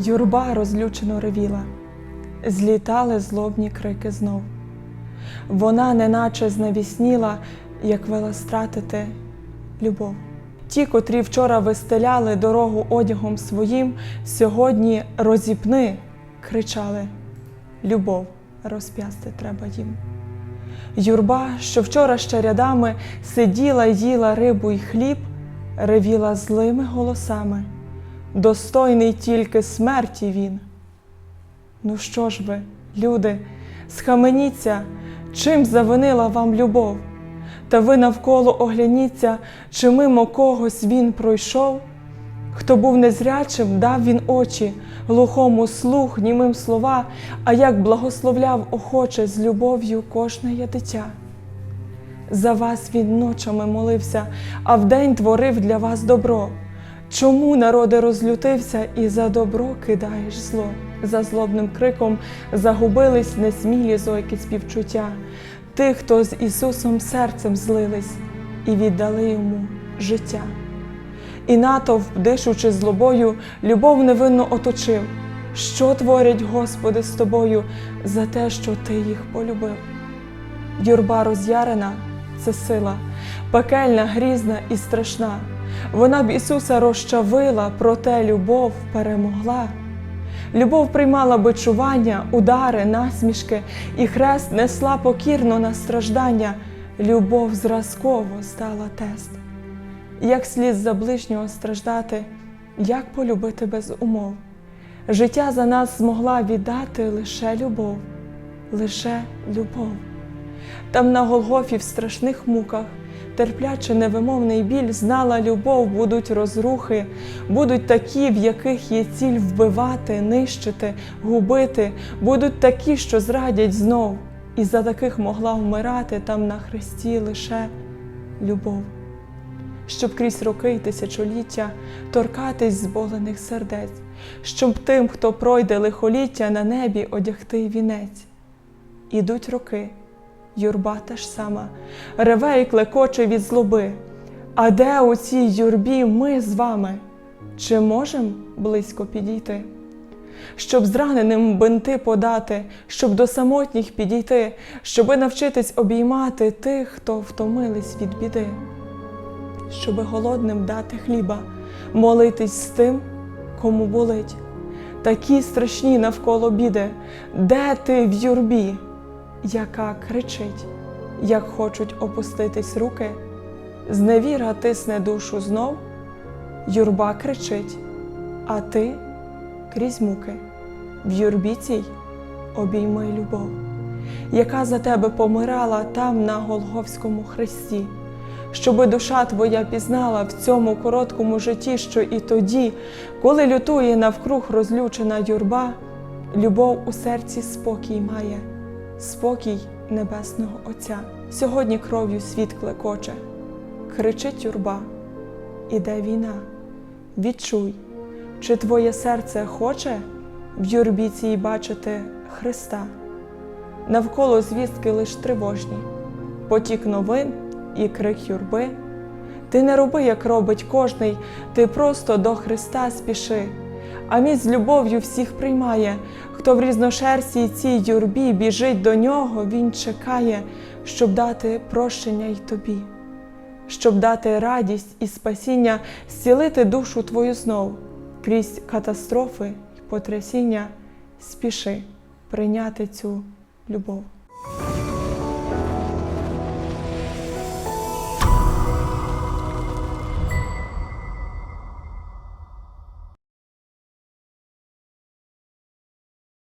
Юрба розлючено ревіла, злітали злобні крики знов. Вона неначе знавісніла, як вела стратити любов. Ті, котрі вчора вистеляли дорогу одягом своїм, сьогодні розіпни, кричали. Любов розп'ясти треба їм. Юрба, що вчора ще рядами сиділа, їла рибу й хліб, ревіла злими голосами. Достойний тільки смерті він. Ну що ж ви, люди, схаменіться, чим завинила вам любов? Та ви навколо огляніться, чи мимо когось він пройшов? Хто був незрячим, дав він очі, глухому слух, німим слова, а як благословляв охоче з любов'ю кожне є дитя. За вас він ночами молився, а вдень творив для вас добро. Чому народи розлютився і за добро кидаєш зло? За злобним криком загубились несмілі зойки співчуття, тих, хто з Ісусом серцем злились і віддали йому життя. І натовп, дишучи злобою, любов невинно оточив. Що творять Господи з тобою за те, що ти їх полюбив? Юрба роз'ярена це сила, пекельна, грізна і страшна. Вона б Ісуса розчавила, проте любов перемогла. Любов приймала бичування, удари, насмішки, і хрест несла покірно на страждання. Любов зразково стала тест. Як слід за ближнього страждати, як полюбити без умов? Життя за нас змогла віддати лише любов, лише любов. Там на Голгофі в страшних муках, терплячи невимовний біль, знала любов, будуть розрухи, будуть такі, в яких є ціль вбивати, нищити, губити, будуть такі, що зрадять знов, і за таких могла вмирати там на хресті лише любов. Щоб крізь роки й тисячоліття торкатись зболених сердець, щоб тим, хто пройде лихоліття, на небі одягти вінець. Ідуть роки, юрба та ж сама, реве і клекоче від злоби. А де у цій юрбі ми з вами? Чи можем близько підійти? Щоб зраненим бинти подати, щоб до самотніх підійти, щоби навчитись обіймати тих, хто втомились від біди, щоби голодним дати хліба, молитись з тим, кому болить. Такі страшні навколо біди, де ти в юрбі? Яка кричить, як хочуть опуститись руки, зневіра тисне душу знов, юрба кричить, а ти крізь муки, в юрбі цій обійми любов, яка за тебе помирала там на Голговському хресті, щоби душа твоя пізнала в цьому короткому житті, що і тоді, коли лютує навкруг розлючена юрба, любов у серці спокій має спокій Небесного Отця. Сьогодні кров'ю світ клекоче, кричить юрба, іде війна. Відчуй, чи твоє серце хоче в юрбі цій бачити Христа. Навколо звістки лиш тривожні, потік новин і крик юрби. Ти не роби, як робить кожний, ти просто до Христа спіши а міць з любов'ю всіх приймає. Хто в різношерстій цій юрбі біжить до нього, він чекає, щоб дати прощення й тобі, щоб дати радість і спасіння, зцілити душу твою знов, крізь катастрофи й потрясіння, спіши прийняти цю любов.